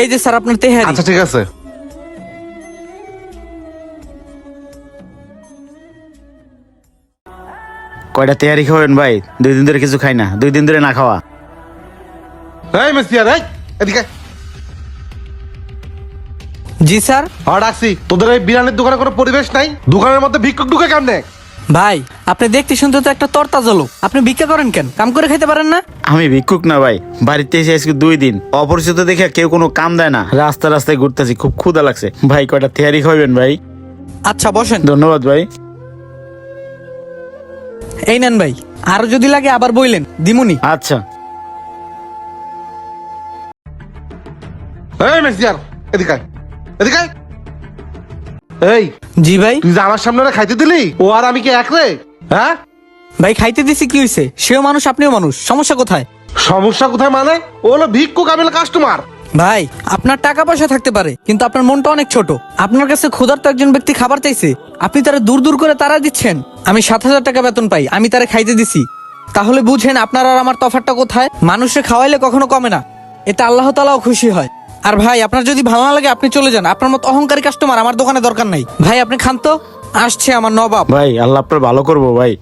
এই যে স্যার আপনার তেহারি। আচ্ছা ঠিক আছে। কয়টা তেয়ারি খাবেন ভাই? দুই দিন ধরে কিছু খাই না। দুই দিন ধরে না খাওয়া। এই এদিকে জি স্যার। হ্যাঁ ডাকছি তোদের এই বিরিয়ানির দোকানে কোনো পরিবেশ নাই? দোকানের মধ্যে ভিক্ষুক ঢুকে কেমনে? ভাই আপনি দেখতে শুনতে তো একটা তরতা জলক আপনি ভিক্ষা করেন কেন? কাম করে খেতে পারেন না? আমি ভিক্ষুক না ভাই। বাড়িতে এসে আজকে দুই দিন। অপরিচিত দেখে কেউ কোনো কাম দেয় না। রাস্তা রাস্তায় ঘুরতেছি খুব ক্ষুধা লাগছে। ভাই কয়টা তেয়ারি খাবেন ভাই? আচ্ছা বসেন। ধন্যবাদ ভাই। এই নেন ভাই আরও যদি লাগে আবার বইলেন। দিমুনি। আচ্ছা। এই মেসিয়ার এদিকে এদিকে। এই জি ভাই। তুই যে আমার সামনে ওরা খাইতে দিলি? ও আর আমি কি এক রে? হ্যাঁ? ভাই খাইতে দিছি কি হয়েছে সেও মানুষ আপনিও মানুষ। সমস্যা কোথায়? সমস্যা কোথায় মানে? ও হলো ভিক্ষুক আমি কাস্টমার ভাই আপনার টাকা পয়সা থাকতে পারে কিন্তু আপনার মনটা অনেক ছোট। আপনার কাছে ক্ষুধার্ত একজন ব্যক্তি খাবার চাইছে। আপনি তারা দূর দূর করে তারা দিচ্ছেন। আমি সাত হাজার টাকা বেতন পাই আমি তারা খাইতে দিছি। তাহলে বুঝেন আপনার আর আমার তফাৎটা কোথায়? মানুষে খাওয়াইলে কখনো কমে না। এতে আল্লাহ তালাও খুশি হয়। আর ভাই, আপনার যদি ভালো না লাগে, আপনি চলে যান। আপনার মতো অহংকারী কাস্টমার আমার দোকানে দরকার নাই। ভাই, আপনি খান তো। আসছে আমার নবাব। ভাই, আল্লাহ আপনার ভালো করব, ভাই।